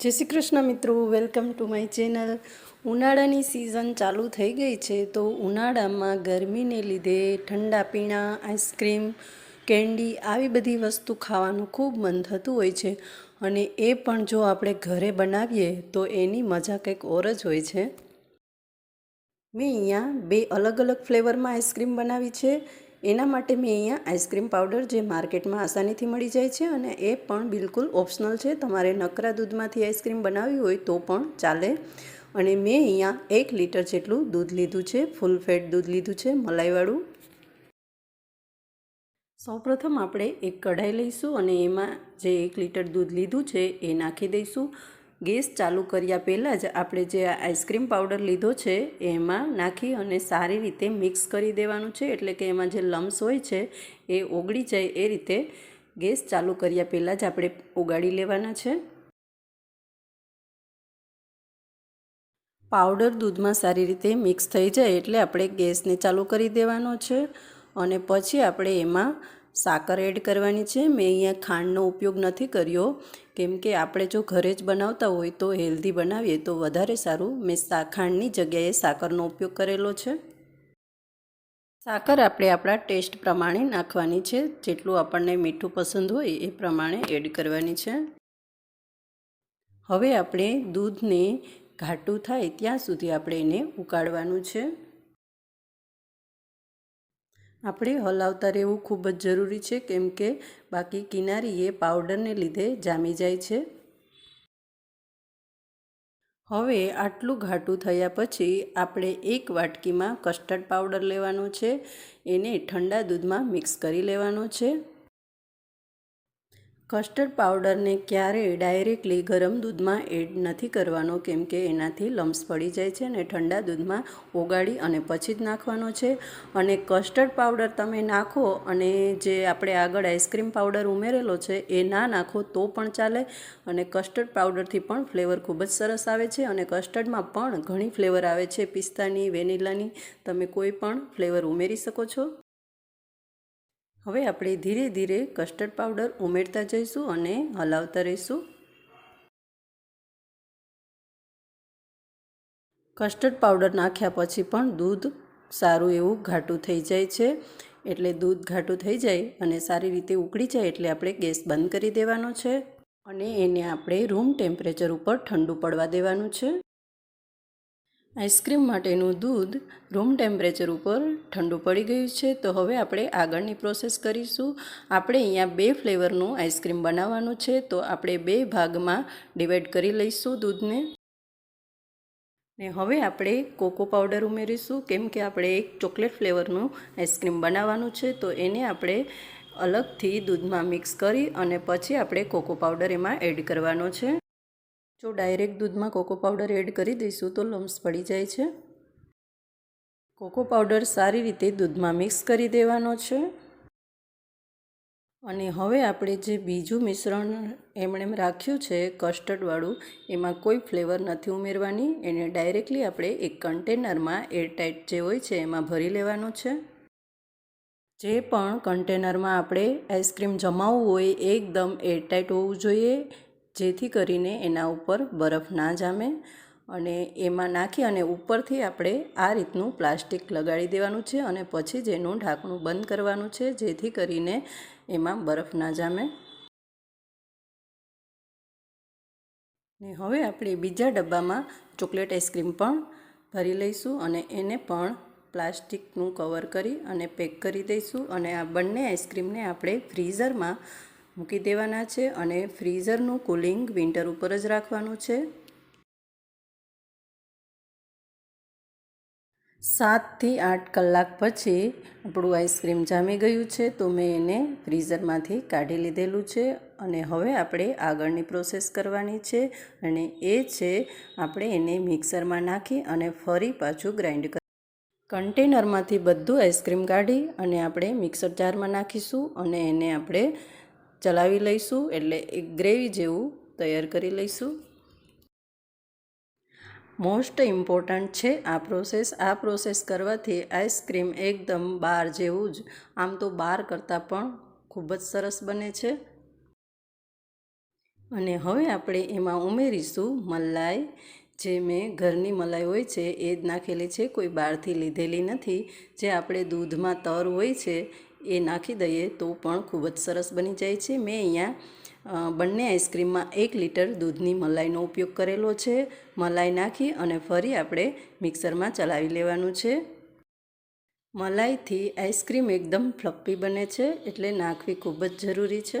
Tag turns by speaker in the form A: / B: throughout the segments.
A: જય શ્રી કૃષ્ણ મિત્રો welcome to my channel ઉનાળાની સિઝન ચાલુ થઈ ગઈ છે તો ઉનાળામાં ગરમીને લીધે ઠંડા પીણા આઈસ્ક્રીમ કેન્ડી આવી બધી વસ્તુ ખાવાનું ખૂબ મન થતું હોય છે. અને એ પણ જો આપણે ઘરે બનાવીએ તો એની મજા કંઈક ઓર જ હોય છે. મેં અહીંયા બે અલગ અલગ ફ્લેવરમાં આઈસ્ક્રીમ બનાવી છે. એના માટે મેં અહીંયા આઈસ્ક્રીમ પાવડર જે માર્કેટમાં આસાનીથી મળી જાય છે અને એ પણ બિલકુલ ઓપ્શનલ છે. તમારે નકરા દૂધમાંથી આઈસ્ક્રીમ બનાવવી હોય તો પણ ચાલે. અને મેં અહીંયા એક લીટર જેટલું દૂધ લીધું છે. ફૂલ ફેટ દૂધ લીધું છે મલાઈવાળું. સૌપ્રથમ આપણે એક કઢાઈ લઈશું અને એમાં જે એક લીટર દૂધ લીધું છે એ નાખી દઈશું. ગેસ ચાલુ કર્યા પહેલાં જ આપણે જે આઈસ્ક્રીમ પાવડર લીધો છે, એમાં નાખી અને સારી રીતે મિક્સ કરી દેવાનું છે. એટલે કે એમાં જે લમ્સ હોય છે, એ ઓગળી જાય એ રીતે ગેસ ચાલુ કર્યા પહેલાં જ આપણે ઓગાળી લેવાના છે. પાવડર દૂધમાં સારી રીતે મિક્સ થઈ જાય એટલે આપણે ગેસને ચાલુ કરી દેવાનો છે અને પછી આપણે એમાં સાકર એડ કરવાની છે. મેં અહીંયા ખાંડનો ઉપયોગ નથી કર્યો. કેમ કે આપણે જો ઘરે જ બનાવતા હોય તો હેલ્ધી બનાવીએ તો વધારે સારું. મેં ખાંડની જગ્યાએ સાકરનો ઉપયોગ કરેલો છે. સાકર આપણે આપણા ટેસ્ટ પ્રમાણે નાખવાની છે. જેટલું આપણને મીઠું પસંદ હોય એ પ્રમાણે એડ કરવાની છે. હવે આપણે દૂધને ઘાટું થાય ત્યાં સુધી આપણે એને ઉકાળવાનું છે. આપણે હલાવતા રહેવું ખૂબ જ જરૂરી છે, કેમ કે બાકી કિનારી એ પાવડરને લીધે જામી જાય છે. હવે આટલું ઘાટું થયા પછી આપણે એક વાટકીમાં કસ્ટર્ડ પાવડર લેવાનો છે, એને ઠંડા દૂધમાં મિક્સ કરી લેવાનો છે. કસ્ટર્ડ પાવડરને ક્યારેય ડાયરેક્ટલી ગરમ દૂધમાં એડ નથી કરવાનો, કેમ કે એનાથી લમ્સ પડી જાય છે અને ઠંડા દૂધમાં ઓગાળી અને પછી જ નાખવાનો છે. અને કસ્ટર્ડ પાવડર તમે નાખો અને જે આપણે આગળ આઈસ્ક્રીમ પાવડર ઉમેરેલો છે એ ના નાખો તો પણ ચાલે. અને કસ્ટર્ડ પાવડરથી પણ ફ્લેવર ખૂબ જ સરસ આવે છે અને કસ્ટર્ડમાં પણ ઘણી ફ્લેવર આવે છે. પિસ્તાની, વેનીલાની તમે કોઈ પણ ફ્લેવર ઉમેરી શકો છો. હવે આપણે ધીરે ધીરે કસ્ટર્ડ પાવડર ઉમેરતા જઈશું અને હલાવતા રહીશું. કસ્ટર્ડ પાવડર નાખ્યા પછી પણ દૂધ સારું એવું ઘાટું થઈ જાય છે. એટલે દૂધ ઘાટું થઈ જાય અને સારી રીતે ઉકળી જાય એટલે આપણે ગેસ બંધ કરી દેવાનો છે. અને એને આપણે રૂમ ટેમ્પરેચર ઉપર ઠંડુ પડવા દેવાનું છે. આઈસ્ક્રીમ માટેનું દૂધ રૂમ ટેમ્પરેચર ઉપર ઠંડુ પડી ગયું છે, તો હવે આપણે આગળની પ્રોસેસ કરીશું. આપણે અહીંયા બે ફ્લેવરનું આઈસ્ક્રીમ બનાવવાનું છે, તો આપણે બે ભાગમાં ડિવાઈડ કરી લઈશું દૂધને. ને હવે આપણે કોકો પાવડર ઉમેરીશું, કેમ કે આપણે એક ચોકલેટ ફ્લેવરનું આઈસ્ક્રીમ બનાવવાનું છે, તો એને આપણે અલગથી દૂધમાં મિક્સ કરી અને પછી આપણે કોકો પાવડર એમાં એડ કરવાનો છે. જો ડાયરેક્ટ દૂધમાં કોકો પાવડર એડ કરી દઈશું તો લમ્સ પડી જાય છે. કોકો પાવડર સારી રીતે દૂધમાં મિક્સ કરી દેવાનો છે. અને હવે આપણે જે બીજું મિશ્રણ એમણે રાખ્યું છે કસ્ટર્ડવાળું, એમાં કોઈ ફ્લેવર નથી ઉમેરવાની. એને ડાયરેક્ટલી આપણે એક કન્ટેનરમાં એરટાઇટ જે હોય છે એમાં ભરી લેવાનો છે. જે પણ કન્ટેનરમાં આપણે આઈસ્ક્રીમ જમાવવું હોય એકદમ એરટાઇટ હોવું જોઈએ. જેથી કરીને એના ઉપર બરફ ના જામે અને એમાં નાખી અને ઉપરથી આપણે આ રીતનું પ્લાસ્ટિક લગાડી દેવાનું છે અને પછી જ એનું ઢાંકણું બંધ કરવાનું છે જેથી કરીને એમાં બરફ ના જામે. ને હવે આપણે બીજા ડબ્બામાં ચોકલેટ આઈસ્ક્રીમ પણ ભરી લઈશું અને એને પણ પ્લાસ્ટિકનું કવર કરી અને પેક કરી દઈશું અને આ બંને આઈસ્ક્રીમને આપણે ફ્રીઝરમાં મૂકી દેવાના છે અને ફ્રીઝરનું કુલિંગ વિન્ટર ઉપર જ રાખવાનું છે. સાતથી આઠ કલાક પછી આપણું આઈસ્ક્રીમ જામી ગયું છે, તો મેં એને ફ્રીઝરમાંથી કાઢી લીધેલું છે અને હવે આપણે આગળની પ્રોસેસ કરવાની છે અને એ છે આપણે એને મિક્સરમાં નાખી અને ફરી પાછું ગ્રાઇન્ડ કર કન્ટેનરમાંથી બધું આઈસ્ક્રીમ કાઢી અને આપણે મિક્સર જારમાં નાખીશું અને એને આપણે ચલાવી લઈશું એટલે એક ગ્રેવી જેવું તૈયાર કરી લઈશું. મોસ્ટ ઇમ્પોર્ટન્ટ છે આ પ્રોસેસ. આ પ્રોસેસ કરવાથી આઈસ્ક્રીમ એકદમ બાર જેવું જ, આમ તો બાર કરતાં પણ ખૂબ જ સરસ બને છે. અને હવે આપણે એમાં ઉમેરીશું મલાઈ. જે મેં ઘરની મલાઈ હોય છે, એ જ નાખેલી છે, કોઈ બહારથી લીધેલી નથી. જે આપણે દૂધમાં તર હોય છે એ નાખી દઈએ તો પણ ખૂબ જ સરસ બની જાય છે. મેં અહીંયા બંને આઈસ્ક્રીમમાં એક લીટર દૂધની મલાઈનો ઉપયોગ કરેલો છે. મલાઈ નાખી અને ફરી આપણે મિક્સરમાં ચલાવી લેવાનું છે. મલાઈથી આઈસ્ક્રીમ એકદમ ફ્લપ્પી બને છે એટલે નાખવી ખૂબ જ જરૂરી છે.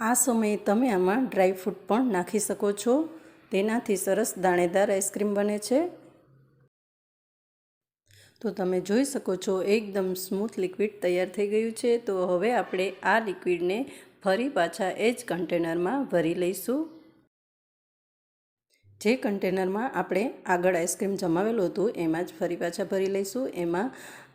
A: આ સમયે તમે આમાં ડ્રાયફ્રૂટ પણ નાખી શકો છો. તેનાથી સરસ દાણેદાર આઈસ્ક્રીમ બને છે. તો તમે જોઈ શકો છો, એકદમ સ્મૂથ લિક્વિડ તૈયાર થઈ ગયું છે. તો હવે આપણે આ લિક્વિડને ફરી પાછા એ જ કન્ટેનરમાં ભરી લઈશું. જે કન્ટેનરમાં આપણે આગળ આઈસ્ક્રીમ જમાવેલું હતું, એમાં જ ફરી પાછા ભરી લઈશું. એમાં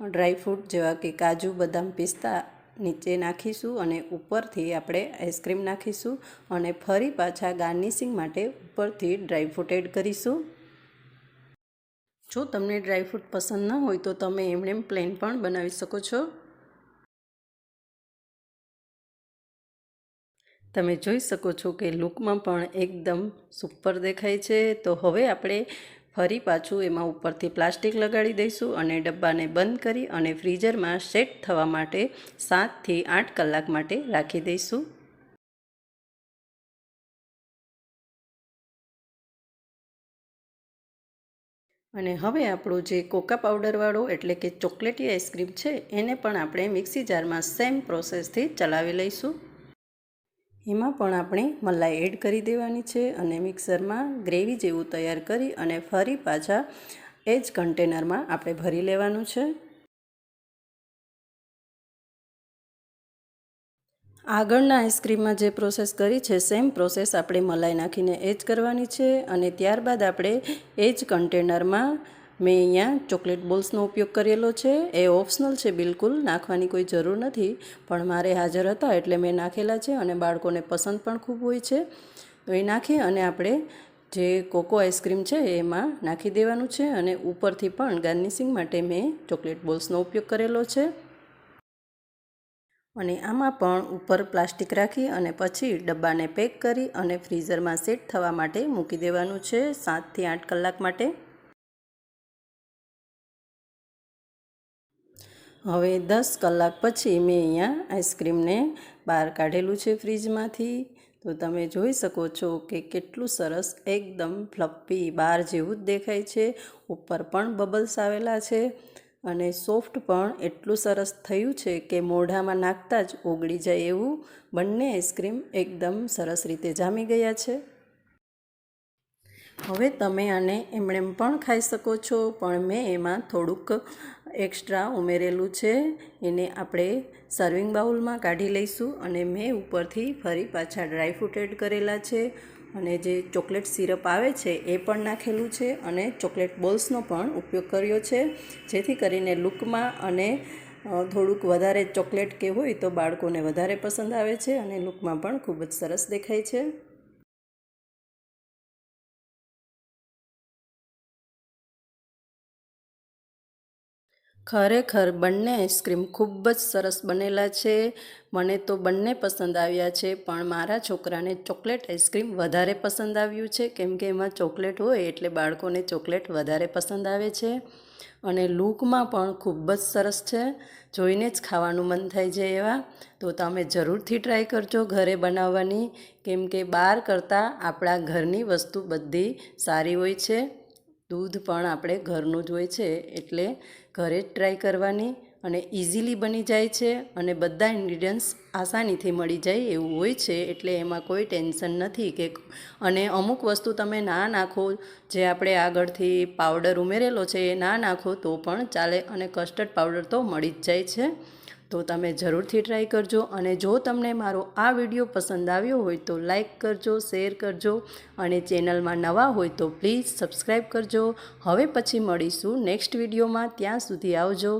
A: ડ્રાયફ્રૂટ જેવા કે કાજુ, બદામ પિસ્તા નીચે નાખીશું અને ઉપરથી આપણે આઈસ્ક્રીમ નાખીશું અને ફરી પાછા ગાર્નિશિંગ માટે ઉપરથી ડ્રાયફ્રૂટ એડ કરીશું. જો તમને ડ્રાયફ્રૂટ પસંદ ન હોય તો તમે એમણે પ્લેન પણ બનાવી શકો છો. તમે જોઈ શકો છો કે લુકમાં પણ એકદમ સુપર દેખાય છે. તો હવે આપણે ફરી પાછું એમાં ઉપરથી પ્લાસ્ટિક લગાડી દઈશું અને ડબ્બાને બંધ કરી અને ફ્રીઝરમાં સેટ થવા માટે સાતથી આઠ કલાક માટે રાખી દઈશું. અને હવે આપણો જે કોકા પાવડરવાળો એટલે કે ચોકલેટી આઈસ્ક્રીમ છે, એને પણ આપણે મિક્સી જારમાં સેમ પ્રોસેસથી ચલાવી લઈશું. એમાં પણ આપણે મલાઈ એડ કરી દેવાની છે અને મિક્સરમાં ગ્રેવી જેવું તૈયાર કરી અને ફરી પાછા એ જ કન્ટેનરમાં આપણે ભરી લેવાનું છે. આગળના આઈસ્ક્રીમમાં જે પ્રોસેસ કરી છે, સેમ પ્રોસેસ આપણે મલાઈ નાખીને એ જ કરવાની છે અને ત્યારબાદ આપણે એ જ કન્ટેનરમાં મેં અહીંયા ચોકલેટ બોલ્સનો ઉપયોગ કરેલો છે. એ ઓપ્શનલ છે બિલકુલ, નાખવાની કોઈ જરૂર નથી, પણ મારે હાજર હતા એટલે મેં નાખેલા છે અને બાળકોને પસંદ પણ ખૂબ હોય છે. તો એ નાખી અને આપણે જે કોકો આઈસ્ક્રીમ છે એમાં નાખી દેવાનું છે અને ઉપરથી પણ ગાર્નિશિંગ માટે મેં ચોકલેટ બોલ્સનો ઉપયોગ કરેલો છે. અને આમાં પણ ઉપર પ્લાસ્ટિક રાખી અને પછી ડબ્બાને પેક કરી અને ફ્રીઝરમાં સેટ થવા માટે મૂકી દેવાનું છે સાતથી આઠ કલાક માટે. હવે દસ કલાક પછી મેં અહીંયા આઈસ્ક્રીમને બહાર કાઢેલું છે ફ્રીજમાંથી. તો તમે જોઈ શકો છો કે કેટલું સરસ એકદમ ફ્લપ્પી બહાર જેવું જ દેખાય છે. ઉપર પણ બબલ્સ આવેલા છે. અને સોફ્ટ પણ એટલું સરસ થયું છે કે મોઢામાં નાખતા જ ઓગળી જાય એવું બંને આઈસ્ક્રીમ એકદમ સરસ રીતે જામી ગયા છે. હવે તમે આને એમણે પણ ખાઈ શકો છો, પણ મેં એમાં થોડુંક એક્સ્ટ્રા ઉમેરેલું છે. એને આપણે સર્વિંગ બાઉલમાં કાઢી લઈશું અને મેં ઉપરથી ફરી પાછા ડ્રાયફ્રૂટ એડ કરેલા છે. અને જે ચોકલેટ સિરપ આવે છે, એ પણ નાખેલું છે અને ચોકલેટ બોલ્સનો પણ ઉપયોગ કર્યો છે. જેથી કરીને લૂકમાં અને થોડુંક વધારે ચોકલેટ કે હોય તો બાળકોને વધારે પસંદ આવે છે અને લૂકમાં પણ ખૂબ જ સરસ દેખાય છે. ખરેખર બંને આઈસ્ક્રીમ ખૂબ જ સરસ બનેલા છે. મને તો બંને પસંદ આવ્યા છે, પણ મારા છોકરાને ચોકલેટ આઈસ્ક્રીમ વધારે પસંદ આવ્યું છે. કેમ કે એમાં ચોકલેટ હોય એટલે બાળકોને ચોકલેટ વધારે પસંદ આવે છે. અને લૂકમાં પણ ખૂબ જ સરસ છે. જોઈને જ ખાવાનું મન થાય છે એવા. તો તમે જરૂરથી ટ્રાય કરજો ઘરે બનાવવાની. કેમ કે બહાર કરતાં આપણા ઘરની વસ્તુ બધી સારી હોય છે. દૂધ પણ આપણે ઘરનું જ હોય છે, એટલે ઘરે જ ટ્રાય કરવાની અને ઇઝીલી બની જાય છે અને બધા ઇન્ગ્રીડિયન્ટ્સ આસાનીથી મળી જાય એવું હોય છે એટલે એમાં કોઈ ટેન્શન નથી કે અને અમુક વસ્તુ તમે ના નાખો, જે આપણે આગળથી પાવડર ઉમેરેલો છે એ ના નાખો તો પણ ચાલે અને કસ્ટર્ડ પાવડર તો મળી જ જાય છે. તો તમે જરૂરથી ટ્રાય કરજો અને જો તમને મારો આ વીડિયો પસંદ આવ્યો હોય તો લાઇક કરજો, શેર કરજો અને ચેનલમાં નવા હોય તો પ્લીઝ સબસ્ક્રાઈબ કરજો. હવે પછી મળીશું નેક્સ્ટ વિડીયોમાં. ત્યાં સુધી આવજો.